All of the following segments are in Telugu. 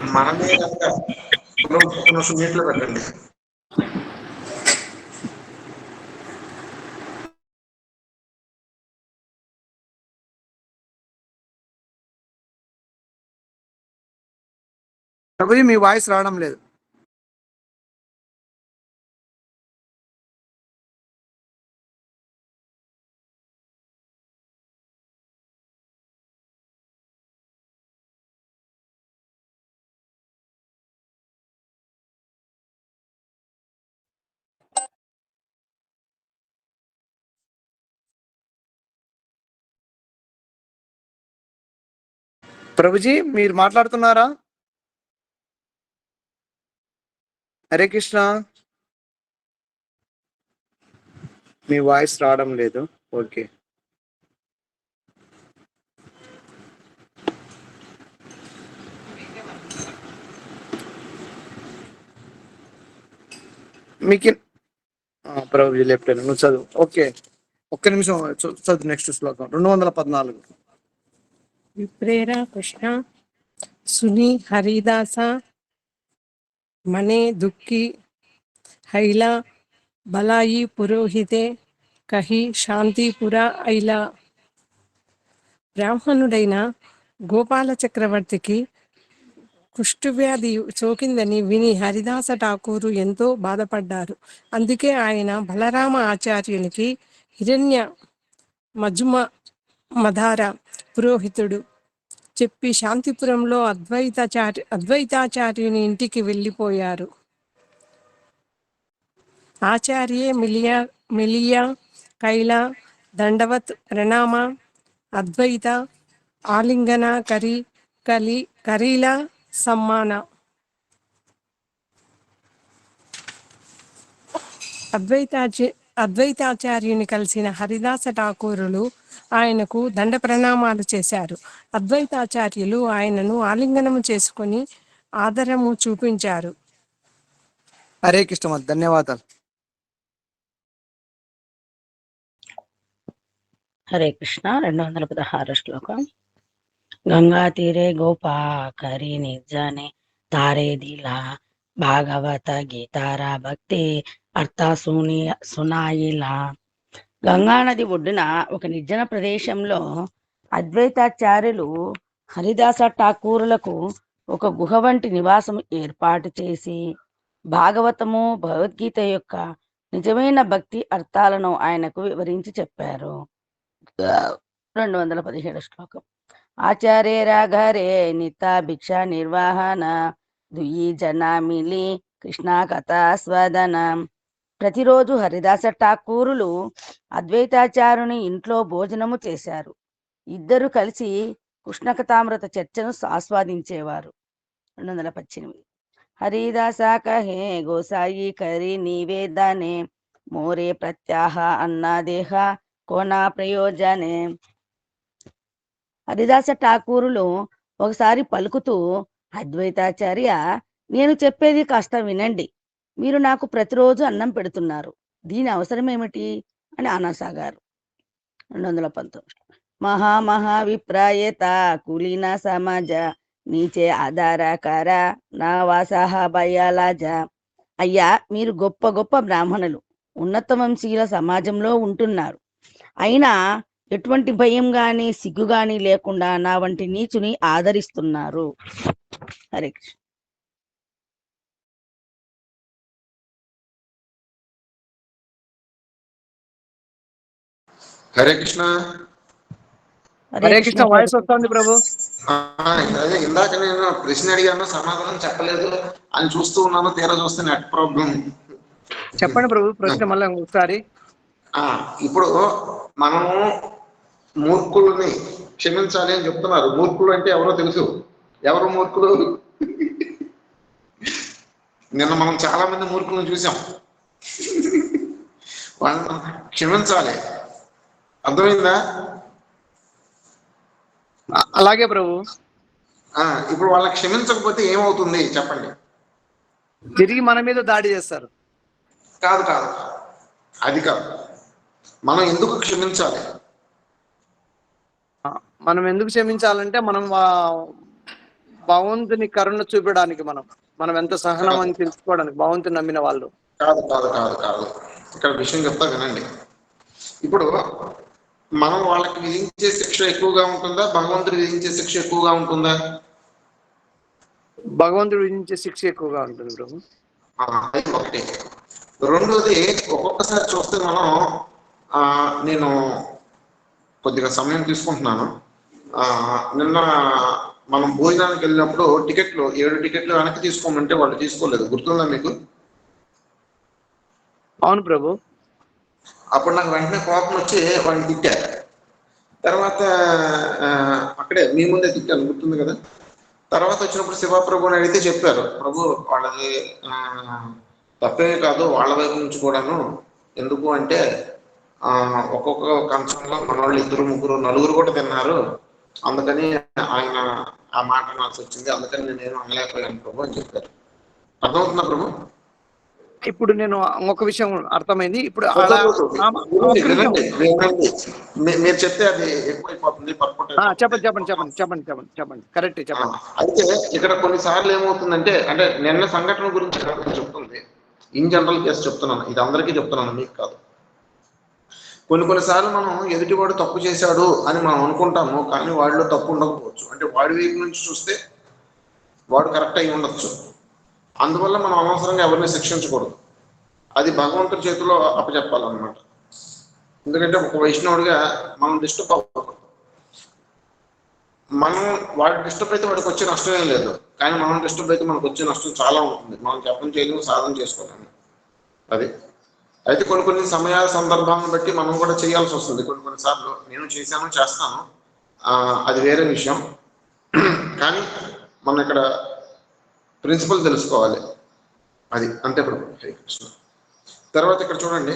మనమే కనుక పెట్టండి మీ వాయిస్ రావడం లేదు. ప్రభుజీ మీరు మాట్లాడుతున్నారా? హరే కృష్ణ. మీ వాయిస్ రావడం లేదు. ఓకే. మీకు ప్రభుజీ లెఫ్ట్ నువ్వు చదువు. ఓకే. ఒక్క నిమిషం చదువు నెక్స్ట్ శ్లోకం. రెండు వందల పద్నాలుగు. విప్రేర కృష్ణ సుని హరిదాస మనే దుక్కి హైల బలాయి పురోహితే కహి శాంతిపుర ఐల. బ్రాహ్మణుడైన గోపాల చక్రవర్తికి కుష్ఠవ్యాధి సోకిందని విని హరిదాస ఠాకూరు ఎంతో బాధపడ్డారు. అందుకే ఆయన బలరామ ఆచార్యునికి హిరణ్య మజుమ మధార పురోహితుడు చెప్పి శాంతిపురంలో అద్వైతాచార్య అద్వైతాచార్యుని ఇంటికి వెళ్ళిపోయారు. ఆచార్యే మిలియా మిలియా కైల దండవత్ ప్రణామ అద్వైత ఆలింగన కరి కలి కరీల సమ్మాన. అద్వైతాచ అద్వైతాచార్యుని కలిసిన హరిదాస ఠాకూరులు ఆయనకు దండ ప్రణామాలు చేశారు. అద్వైతాచార్యులు ఆయనను ఆలింగనము చేసుకొని ఆదరము చూపించారు. హరే కృష్ణ ధన్యవాదాలు. హరే కృష్ణ రెండు వందల పదహారు శ్లోకం. గంగా తీరే గోపా కరి నిర్జనే తారే దిలా భాగవత గీతారా భక్తి అర్థ సుని సునాయిలా. గంగా నది ఒడ్డున ఒక నిర్జన ప్రదేశంలో అద్వైతాచార్యులు హరిదాస ఠాకూరులకు ఒక గుహ వంటి నివాసం ఏర్పాటు చేసి భాగవతము భగవద్గీత యొక్క నిజమైన భక్తి అర్థాలను ఆయనకు వివరించి చెప్పారు. రెండు వందల పదిహేడు శ్లోకం. ఆచార్య రాఘరే నిత భిక్ష నిర్వహణ దుయి జనామిలి కృష్ణ కథాస్వాదన. ప్రతిరోజు హరిదాస ఠాకూరులు అద్వైతాచారుని ఇంట్లో భోజనము చేశారు. ఇద్దరు కలిసి కృష్ణకథామృత చర్చను ఆస్వాదించేవారు. రెండు వందల పద్దెనిమిది హరిదాస కహే గోసాయి కరి నివేదనే మోరే ప్రత్యాహ అన్నాదేహ కోనా ప్రయోజనే. హరిదాస ఠాకూరులు ఒకసారి పలుకుతూ అద్వైతాచార్య నేను చెప్పేది కాస్త వినండి. మీరు నాకు ప్రతిరోజు అన్నం పెడుతున్నారు. దీని అవసరం ఏమిటి? అని అనసాగారు రెండు వందల పంతొమ్మిది మహా మహా విప్రాయత కులీన సమాజ నీచే ఆధారకర నా వాసాహ భయాలాజ. అయ్యా మీరు గొప్ప గొప్ప బ్రాహ్మణులు ఉన్నత వంశీయుల సమాజంలో ఉంటున్నారు. అయినా ఎటువంటి భయం గాని సిగ్గు గాని లేకుండా నా వంటి నీచుని ఆదరిస్తున్నారు. హరే కృష్ణ. హరే కృష్ణ. హరే కృష్ణ వాయిస్ వస్తుంది ప్రభు. అదే ఇందాక నేను ప్రశ్న అడిగాను సమాధానం చెప్పలేదు. అని చూస్తూ ఉన్నాను తీరా చూస్తే నెట్ ప్రాబ్లం చెప్పండి ప్రభు ప్రశ్న మళ్ళీ ఒకసారి ఆ, ఇప్పుడు మనము మూర్ఖుల్ని క్షమించాలి అని చెప్తున్నారు. మూర్ఖులు అంటే ఎవరో తెలుసు. ఎవరు మూర్ఖులు? నిన్న మనం చాలా మంది మూర్ఖులను చూసాం. వాళ్ళని క్షమించాలి. అర్థమైందా? అలాగే ప్రభు. ఆ, ఇప్పుడు వాళ్ళని క్షమించకపోతే ఏమవుతుంది? చెప్పండి. తిరిగి మన మీద దాడి చేస్తారు. కాదు కాదు. అది కాదు. మనం ఎందుకు క్షమించాలి? మనం ఎందుకు క్షమించాలంటే మనం భగవంతుని కరుణ చూపడానికి మనం. మనం ఎంత సహనం అని తెలుసుకోవడానికి భగవంతుని నమ్మిన వాళ్ళు. కాదు కాదు కాదు కాదు. ఇక్కడ విషయం చెప్తా వినండి. ఇప్పుడు మనం వాళ్ళకి విధించే శిక్ష ఎక్కువగా ఉంటుందా? భగవంతుడు విధించే శిక్ష ఎక్కువగా ఉంటుందా? భగవంతుడు విధించే శిక్ష ఎక్కువగా ఉంటుంది ప్రభు. ఒకటి. రెండోది ఒక్కొక్కసారి చూస్తే మనం ఆ, నేను కొద్దిగా సమయం తీసుకుంటున్నాను. ఆ, నిన్న మనం భోజనానికి వెళ్ళినప్పుడు టికెట్లు ఏడు టికెట్లు వెనక్కి తీసుకోమంటే వాళ్ళు తీసుకోలేదు. గుర్తుందా మీకు? అవును ప్రభు. అప్పుడు నాకు వెంటనే కోపం వచ్చి వాడిని తిట్టారు. తర్వాత అక్కడే మీ ముందే తిట్టాను గుర్తుంది కదా? తర్వాత వచ్చినప్పుడు శివప్రభుని అడిగితే చెప్పారు ప్రభు వాళ్ళది ఆ, తప్పే కాదు వాళ్ళ వైపు నుంచి కూడాను. ఎందుకు అంటే ఒక్కొక్క కంచంలో మన వాళ్ళు ఇద్దరు ముగ్గురు నలుగురు కూడా తిన్నారు. అందుకని ఆయన ఆ మాట అనాల్సి వచ్చింది. అందుకని నేను అనలేకపోయాను ప్రభు అని చెప్పారు. అర్థమవుతుందా ప్రభు? ఇప్పుడు నేను ఒక విషయం అర్థమైంది. ఇప్పుడు మీరు చెప్తే అది ఎక్కువైపోతుంది చెప్పండి చెప్పండి చెప్పండి చెప్పండి చెప్పండి చెప్పండి. కరెక్ట్ చెప్పండి. అయితే ఇక్కడ కొన్నిసార్లు ఏమవుతుందంటే అంటే నిన్న సంఘటన గురించి చెప్తుంది. ఇన్ జనరల్ కేసు చెప్తున్నాను. ఇది అందరికీ చెప్తున్నాను మీకు కాదు. కొన్ని కొన్నిసార్లు మనం ఎదుటివాడు తప్పు చేశాడు అని మనం అనుకుంటాము కానీ వాడిలో తప్పు ఉండకపోవచ్చు. అంటే వాడి వైపు నుంచి చూస్తే వాడు కరెక్ట్ అయి ఉండొచ్చు. అందువల్ల మనం అనవసరంగా ఎవరిని శిక్షించకూడదు. అది భగవంతుడి చేతిలో అప్పచెప్పాలన్నమాట. ఎందుకంటే ఒక వైష్ణవుడిగా మనం డిస్టర్బ్ అవ్వకూడదు. మనం వాడు డిస్టర్బ్ అయితే వాడికి వచ్చే నష్టం ఏం లేదు. కానీ మనం డిస్టర్బ్ అయితే మనకు వచ్చే నష్టం చాలా ఉంటుంది. మనం చెప్పడం చేయలేము సాధన చేసుకోలేము. అది. అయితే కొన్ని కొన్ని సమయాల సందర్భాలను బట్టి మనం కూడా చేయాల్సి వస్తుంది. కొన్ని కొన్ని సార్లు నేను చేశాను చేస్తాను. అది వేరే విషయం. కానీ మనం ఇక్కడ ప్రిన్సిపల్ తెలుసుకోవాలి. అది అంతే ప్రభు హరే కృష్ణ. తర్వాత ఇక్కడ చూడండి.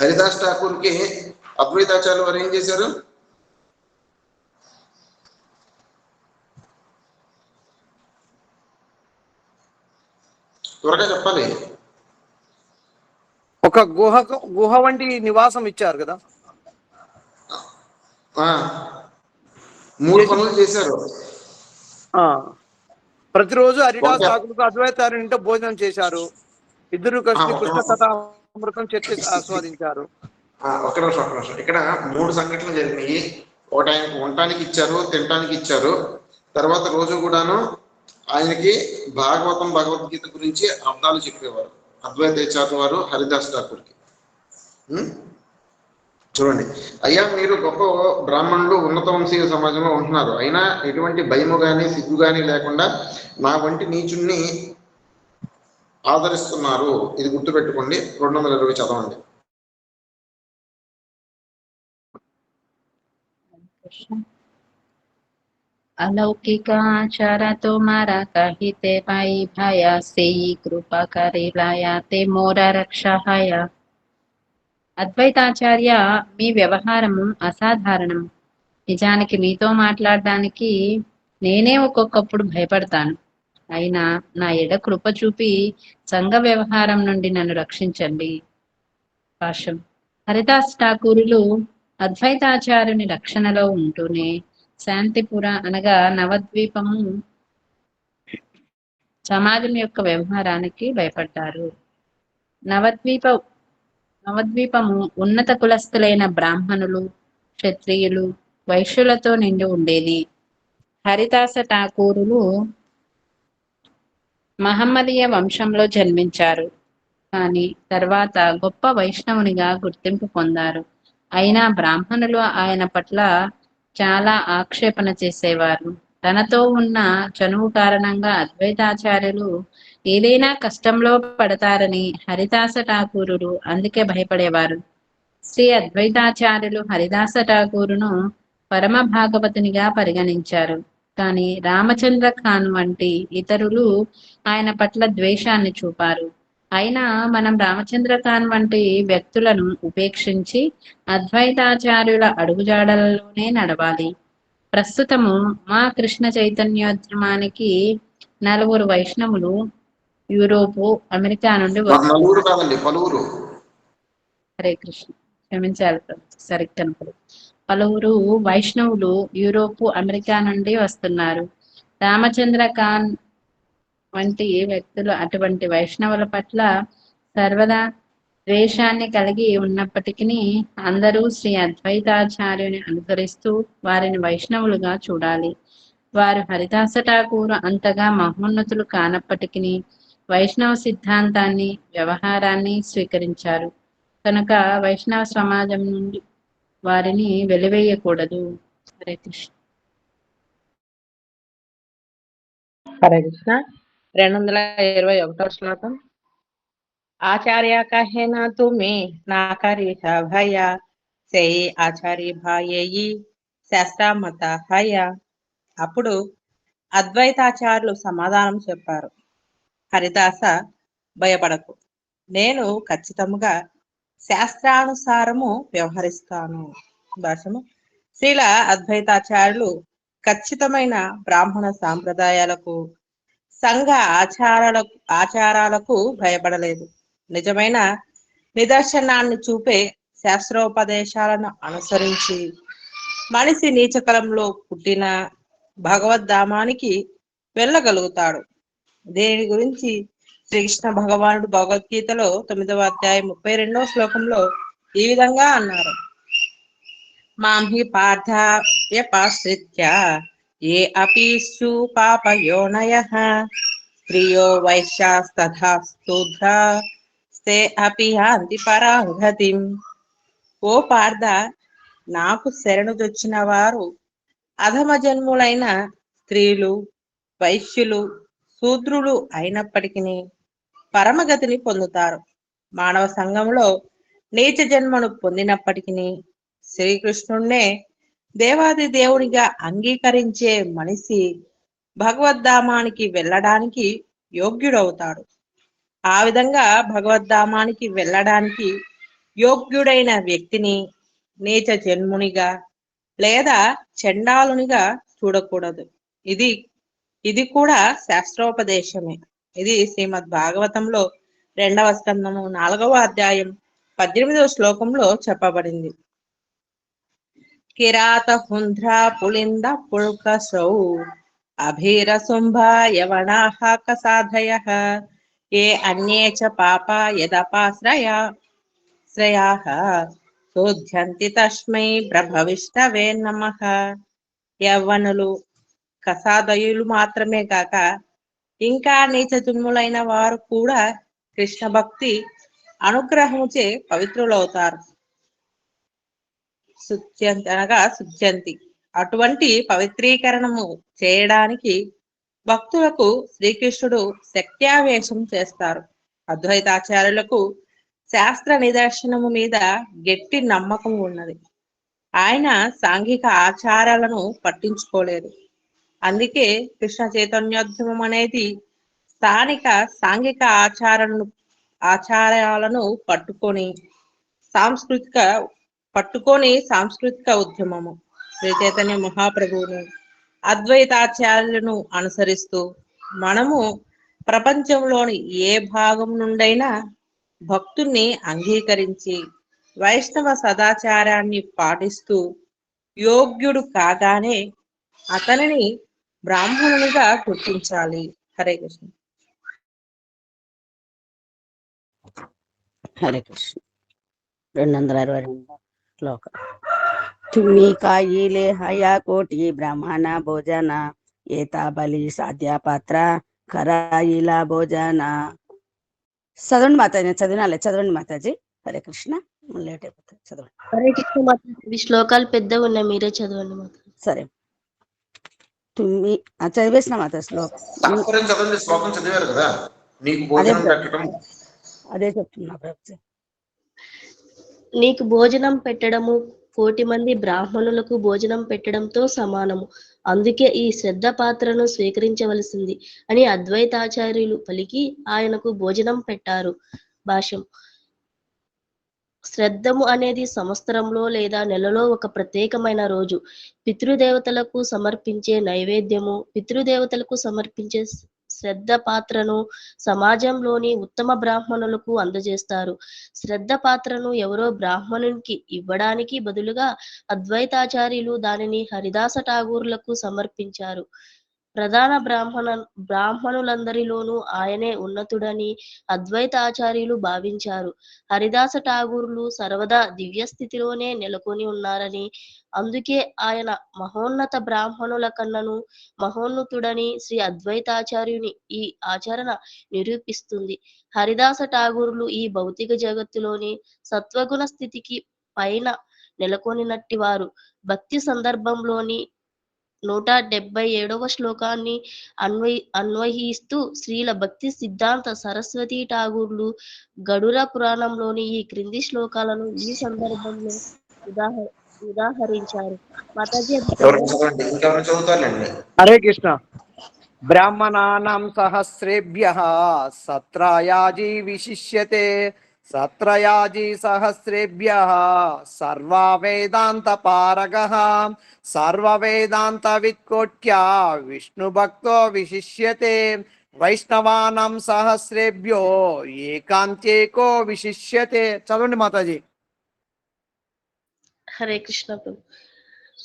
హరిదాస్ ఠాకూర్కి అద్వైతాచార్యులు వారు ఏం చేశారు? త్వరగా చెప్పాలి. ఒక గుహ గుహ వంటి నివాసం ఇచ్చారు కదా? ఆ, మూడు పనులు చేశారు. ఆ. ప్రతిరోజు హరిదాస్ ఓకే. ఠాకూర్కు అద్వైతారు ఇంట భోజనం చేశారు. ఇద్దరు కలిసి కృష్ణ కథామృతం చర్చ ఆస్వాదించారు. ఆ, ఒక్క నిమిషం ఒక్క నిమిషం. ఇక్కడ మూడు సంఘటనలు జరిగినాయి. ఒకటి ఆయనకు ఉండటానికి ఇచ్చారు తినటానికి ఇచ్చారు. తర్వాత రోజు కూడాను ఆయనకి భాగవతం భగవద్గీత గురించి అర్థాలు చెప్పేవారు. అద్వైతాచార్య వారు హరిదాస్ ఠాకూర్కి? చూడండి. అయ్యా మీరు గొప్ప బ్రాహ్మణులు ఉన్నత వంశీయ సమాజంలో ఉంటున్నారు. అయినా ఎటువంటి భయము కానీ సిగ్గు కానీ లేకుండా నా వంటి నీచుణ్ణి ఆదరిస్తున్నారు. ఇది గుర్తుపెట్టుకోండి. రెండు వందల ఇరవై చదవండి. అలౌకిక आचार तुम्हारा పై भाई भया से कृपा करे అద్వైతాచార్య మీ వ్యవహారము అసాధారణం నిజానికి మీతో మాట్లాడడానికి నేనే ఒక్కొక్కప్పుడు భయపడతాను. అయినా నా ఎడ కృప చూపి సంఘ వ్యవహారం నుండి నన్ను రక్షించండి. భాష్యం హరిదాస్ ఠాకూరులు అద్వైతాచార్యుని రక్షణలో ఉంటూనే శాంతిపుర అనగా నవద్వీపము సమాజం యొక్క వ్యవహారానికి భయపడ్డారు. నవద్వీప నవద్వీపము ఉన్నత కులస్థులైన బ్రాహ్మణులు క్షత్రియులు వైశ్యులతో నిండి ఉండేది. హరిదాస ఠాకూరులు మహమ్మదీయ వంశంలో జన్మించారు. కానీ తర్వాత గొప్ప వైష్ణవునిగా గుర్తింపు పొందారు. అయినా బ్రాహ్మణులు ఆయన పట్ల చాలా ఆక్షేపణ చేసేవారు. తనతో ఉన్న చనువు కారణంగా అద్వైతాచార్యులు ఏదైనా కష్టంలో పడతారని హరిదాస ఠాకూరుడు అందుకే భయపడేవారు. శ్రీ అద్వైతాచార్యులు హరిదాస ఠాకూరును పరమ భాగవతునిగా పరిగణించారు. కానీ రామచంద్ర ఖాన్ వంటి ఇతరులు ఆయన పట్ల ద్వేషాన్ని చూపారు. అయినా మనం రామచంద్ర ఖాన్ వంటి వ్యక్తులను ఉపేక్షించి అద్వైతాచార్యుల అడుగుజాడలలోనే నడవాలి. ప్రస్తుతము మా కృష్ణ చైతన్యోద్యమానికి నలుగురు వైష్ణవులు యూరోపు అమెరికా నుండి నలుగురు కాదండి పలువురు హరే కృష్ణ క్షమించాలి. సరిగ్గా. పలువురు వైష్ణవులు యూరోపు అమెరికా నుండి వస్తున్నారు రామచంద్ర ఖాన్ వంటి వ్యక్తులు అటువంటి వైష్ణవుల పట్ల సర్వదా ద్వేషాన్ని కలిగి ఉన్నప్పటికీ అందరూ శ్రీ అద్వైతాచార్యుని అనుసరిస్తూ వారిని వైష్ణవులుగా చూడాలి వారు హరిదాస ఠాకూర్ అంతగా మహోన్నతులు కానప్పటికీ వైష్ణవ సిద్ధాంతాన్ని వ్యవహారాన్ని స్వీకరించారు. కనుక వైష్ణవ సమాజం నుండి వారిని వెలివేయకూడదు. హరే కృష్ణ. హరే కృష్ణ. రెండు వందల ఇరవై ఒకటో శ్లోకం. ఆచార్య కహేనా తుమి నాకరి భయ సేయి ఆచార్య భాయేయి శాస్త్రమత హయ. అప్పుడు అద్వైతాచార్యులు సమాధానం చెప్పారు. హరిదాస భయపడకు. నేను ఖచ్చితముగా శాస్త్రానుసారము వ్యవహరిస్తాను. భాషము శ్రీల అద్వైతాచార్యులు ఖచ్చితమైన బ్రాహ్మణ సాంప్రదాయాలకు సంఘ ఆచారాలకు ఆచారాలకు భయపడలేదు. నిజమైన నిదర్శనాన్ని చూపే శాస్త్రోపదేశాలను అనుసరించి మనిషి నీచకలంలో పుట్టిన భగవద్ధామానికి వెళ్ళగలుగుతాడు. దేని గురించి శ్రీకృష్ణ భగవానుడు భగవద్గీతలో తొమ్మిదవ అధ్యాయం ముప్పై రెండవ శ్లోకంలో ఈ విధంగా అన్నారు. మాం హి పార్థ ఏ అపీషు పాపయోనయ ప్రియో వైశ్యాస్తథా స్థూద్ర స్తే అపి యాంతి పరాంగతిం. ఓ పార్థ నాకు శరణుదొచ్చిన వారు అధమ జన్ములైన స్త్రీలు వైశ్యులు శూద్రులు అయినప్పటికీ పరమగతిని పొందుతారు. మానవ సంఘంలో నీచ జన్మను పొందినప్పటికీ శ్రీకృష్ణుణ్ణే దేవాది దేవునిగా అంగీకరించే మనిషి భగవద్ధామానికి వెళ్ళడానికి యోగ్యుడవుతాడు. ఆ విధంగా భగవద్ధామానికి వెళ్ళడానికి యోగ్యుడైన వ్యక్తిని నీచ జన్మునిగా లేదా చండాలునిగా చూడకూడదు. ఇది ఇది కూడా శాస్త్రోపదేశమే. ఇది శ్రీమద్ భాగవతంలో రెండవ స్కందము నాలుగవ అధ్యాయం పద్దెనిమిదవ శ్లోకంలో చెప్పబడింది. కిరాత హుంధ్ర పులింద పుల్కసౌ అభీర శుంభ యవనాహ కసాధయ ఏ అన్యే చ పాప యదపాశ్రయ శ్రయా శోధ్యంతి తస్మై ప్రభవిష్టవే నమ. యవ్వనులు కసాదయులు మాత్రమే కాక ఇంకా నీచ జన్ములైన వారు కూడా కృష్ణ భక్తి అనుగ్రహముచే పవిత్రులవుతారు. శుద్ధ్యంతి అనగా శుద్ధ్యంతి అటువంటి పవిత్రీకరణము చేయడానికి భక్తులకు శ్రీకృష్ణుడు శక్త్యావేశం చేస్తారు. అద్వైతాచార్యులకు శాస్త్ర నిదర్శనము మీద గట్టి నమ్మకం ఉన్నది. ఆయన సాంఘిక ఆచారాలను పట్టించుకోలేదు. అందుకే కృష్ణ చైతన్యోద్యమం అనేది స్థానిక సాంఘిక ఆచారాలను ఆచారాలను పట్టుకొని సాంస్కృతిక పట్టుకొని సాంస్కృతిక ఉద్యమము. శ్రీ చైతన్య మహాప్రభువును అద్వైతాచార్యులను అనుసరిస్తూ మనము ప్రపంచంలోని ఏ భాగం నుండైనా భక్తుణ్ణి అంగీకరించి వైష్ణవ సదాచారాన్ని పాటిస్తూ యోగ్యుడు కాగానే అతనిని బ్రాహ్మణునిగా గుర్తించాలి. హరే కృష్ణ. హరే కృష్ణ. రెండు వందల అరవై రెండు శ్లోకం. తుమ్మి కాయిలే హయా కోటి బ్రాహ్మణ భోజన ఏతా బలి సాధ్య పాత్ర కరాయిలా భోజన. చదవండి మాతాజీ చదివినాలే. చదవండి మాతాజీ. హరే కృష్ణ. లేట్ అయిపోతుంది. చదవండి. హరే కృష్ణ మాత ఇవి శ్లోకాలు పెద్దగా ఉన్నాయి మీరే చదవండి మాత సరే. తుమ్మి ఆ, చదివేసిన మాత శ్లోకం. తాత్పర్యం చదవండి శ్లోకం చదివారు కదా? నీకు భోజనం అదే. పెట్టడం. అదే చెప్తున్నా నీకు భోజనం పెట్టడము కోటి మంది బ్రాహ్మణులకు భోజనం పెట్టడంతో సమానము. అందుకే ఈ శ్రద్ధ పాత్రను స్వీకరించవలసింది అని అద్వైతాచార్యులు పలికి ఆయనకు భోజనం పెట్టారు భాష్యం. శ్రద్ధము అనేది సంవత్సరంలో లేదా నెలలో ఒక ప్రత్యేకమైన రోజు. పితృదేవతలకు సమర్పించే నైవేద్యము పితృదేవతలకు సమర్పించే శ్రద్ధ పాత్రను సమాజంలోని ఉత్తమ బ్రాహ్మణులకు అందజేస్తారు. శ్రద్ధ పాత్రను ఎవరో బ్రాహ్మణునికి ఇవ్వడానికి బదులుగా అద్వైతాచార్యులు దానిని హరిదాస ఠాగూర్లకు సమర్పించారు. ప్రధాన బ్రాహ్మణ బ్రాహ్మణులందరిలోనూ ఆయనే ఉన్నతుడని అద్వైత ఆచార్యులు భావించారు. హరిదాస ఠాగూర్లు సర్వదా దివ్య స్థితిలోనే నెలకొని ఉన్నారని అందుకే ఆయన మహోన్నత బ్రాహ్మణుల కన్నను మహోన్నతుడని శ్రీ అద్వైతాచార్యుని ఈ ఆచరణ నిరూపిస్తుంది. హరిదాస ఠాగూర్లు ఈ భౌతిక జగత్తులోని సత్వగుణ స్థితికి పైన నెలకొనినట్టి వారు భక్తి సందర్భంలోని నూట డెబ్బై ఏడవ శ్లోకాన్ని అన్వయి అన్వయిస్తూ శ్రీల భక్తి సిద్ధాంత సరస్వతి ఠాగూర్లు గడుర పురాణంలోని ఈ క్రింది శ్లోకాలను ఈ సందర్భంలో ఉదాహ ఉదాహరించారు. హరే కృష్ణ. బ్రాహ్మణానాం సహస్రేభ్య సత్రయాజీ విశిష్యతే సత్రయాజీ సహస్రేభ్య సర్వా వేదాంత పారగ సర్వ వేదాంత విత్కోట్యా విష్ణు భక్తో విశిష్యతే వైష్ణవానం సహస్రేభ్యో ఏకాంతేకో విశిష్యతే. చదవండి మాతాజీ. హరే కృష్ణ ప్రభు.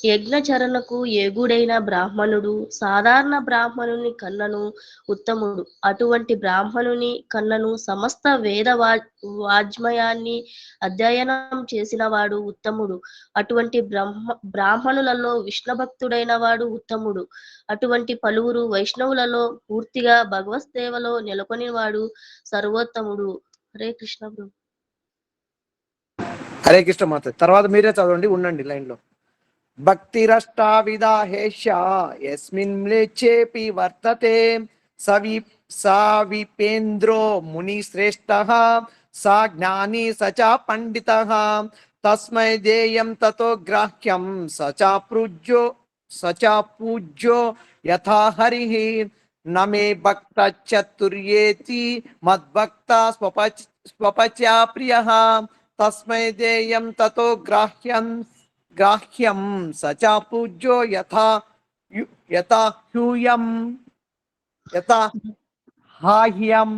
యజ్ఞచరణకు ఏగుడైన బ్రాహ్మణుడు సాధారణ బ్రాహ్మణుని కన్నను ఉత్తముడు. అటువంటి బ్రాహ్మణుని కన్నను సమస్త వేద వా- వాజ్మయాన్ని అధ్యయనం చేసిన వాడు ఉత్తముడు. అటువంటి బ్రహ్మ బ్రాహ్మణులలో విష్ణు భక్తుడైన వాడు ఉత్తముడు. అటువంటి పలువురు వైష్ణవులలో పూర్తిగా భగవత్సేవలో నెలకొని వాడు సర్వోత్తముడు. హరే కృష్ణ హరే కృష్ణ మాత తర్వాత మీరే చదవండి ఉండండి లైన్ లో భక్తిరష్టావిధాహేష యస్మిన్ మ్లేచ్చేపి వర్తతే సవి సా విపేంద్రో ముని శ్రేష్ఠ సా జ్ఞాని స చ పండిత తస్మై దేయం తతో గ్రాహ్యం స చ పృజ్యో స చ పూజ్యో యథా హరి న మే భక్త చతుర్యేతి మద్భక్త స్వపచ స్వపచా ప్రియ తస్మై దేయం తతో గ్రాహ్యం సచా పూజ్యో యథా యు- యథా హ్యూయం యథా హాహ్యం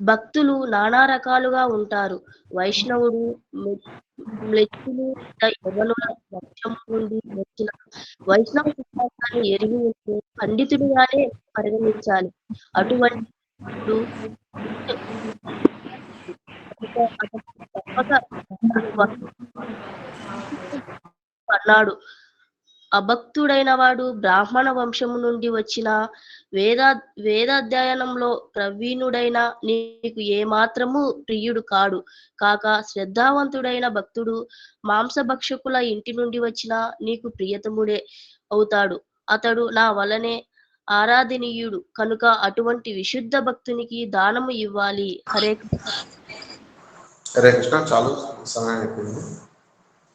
భక్తులు నానా రకాలుగా ఉంటారు. వైష్ణవుడు మె- మ్లెచ్చులు యవనుల నుండి వచ్చిన వైష్ణవ సిద్ధాంతాన్ని ఎరిగి ఉంటే పండితుడిగానే పరిగణించాలి. అటువంటి తప్పక అన్నాడు అభక్తుడైన వాడు బ్రాహ్మణ వంశము నుండి వచ్చిన వేద వేదాధ్యయనంలో ప్రవీణుడైన నీకు ఏమాత్రము ప్రియుడు కాడు. కాక శ్రద్ధావంతుడైన భక్తుడు మాంసభక్షకుల ఇంటి నుండి వచ్చిన నీకు ప్రియతముడే అవుతాడు. అతడు నా వలనే ఆరాధనీయుడు. కనుక అటువంటి విశుద్ధ భక్తునికి దానము ఇవ్వాలి. హరే కృష్ణ. హరే కృష్ణ. చాలు. సమయం అయిపోయింది.